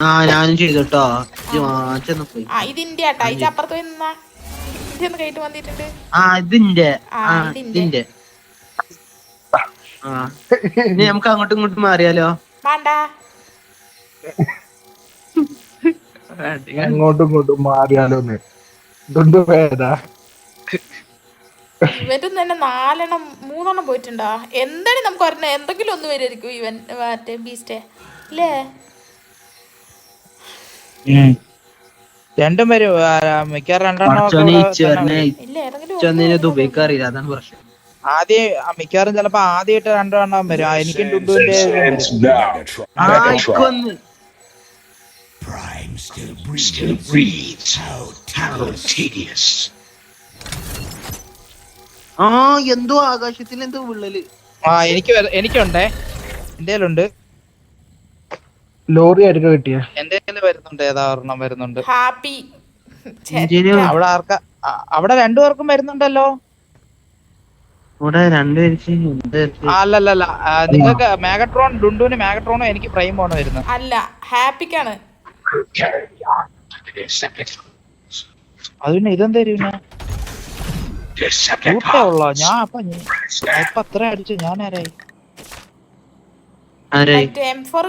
ആ ഞാനും ചെയ്തോട്ടോ. പോയി. ആ ഇത് ഇന്ത്യ ഇത് അപ്പുറത്ത് പോയി നിന്നാ. ഇന്ത്യ ഒന്ന് കയറ്റി വന്നിട്ടുണ്ട്. ആ ഇതിന്റെ. ആ, ആ ഇതിന്റെ. ഇതിന്റെ. ആ. ഇനി നമുക്ക് അങ്ങോട്ടും ഇങ്ങോട്ടും മാറിയാലോ? വേണ്ട അങ്ങോട്ടും ഇങ്ങോട്ടും ഇവരും തന്നെ നാലെണ്ണം മൂന്നെണ്ണം പോയിട്ടുണ്ടോ? എന്തായാലും നമുക്ക് ഒരെണ്ണം എന്തെങ്കിലും ഒന്ന് വരുമായിരിക്കും ഇവൻ മറ്റേ ബീസ്റ്റേ ഇല്ലേ രണ്ടും വരും. മിക്കവാറും രണ്ടെണ്ണം അറിയില്ല. അതാണ് പ്രശ്നം. ആദ്യം മിക്കവാറും ചിലപ്പോ ആദ്യമായിട്ട് രണ്ടെണ്ണം വരും. എനിക്കും ആ Megatron. ഇക്ക് വന്ന്. Prime still breathes. Still breathes. How, how tedious. ആ എന്തോ ആകാശത്തിൽ എന്തോ വിള്ളൽ. ആ എനിക്ക് എനിക്കുണ്ടേ. എന്റെ ലോറി ആയിരിക്കും കിട്ടിയ. എന്റെ വരുന്നുണ്ട് ഏതാ ഒരെണ്ണം വരുന്നുണ്ട്. ഹാപ്പി. അവിടെ ആർക്ക? അവിടെ രണ്ടുപേർക്കും വരുന്നുണ്ടല്ലോ? ഇവിടെ ആ, നിങ്ങൾക്ക് മാഗട്രോൺ ഡുണ്ടുവിന് മാഗട്രോണും എനിക്ക് പ്രൈമാണ് വരുന്നത്. അല്ല ഹാപ്പിക്കാണ്. അത് പിന്നെ ഇതെന്താ പിന്നെ? കൂട്ടേ Decepticons. ഉള്ളോ? ഞാൻ അപ്പൊ ഇപ്പൊ അത്ര അടിച്ചു. ഞാൻ ആരായി? M four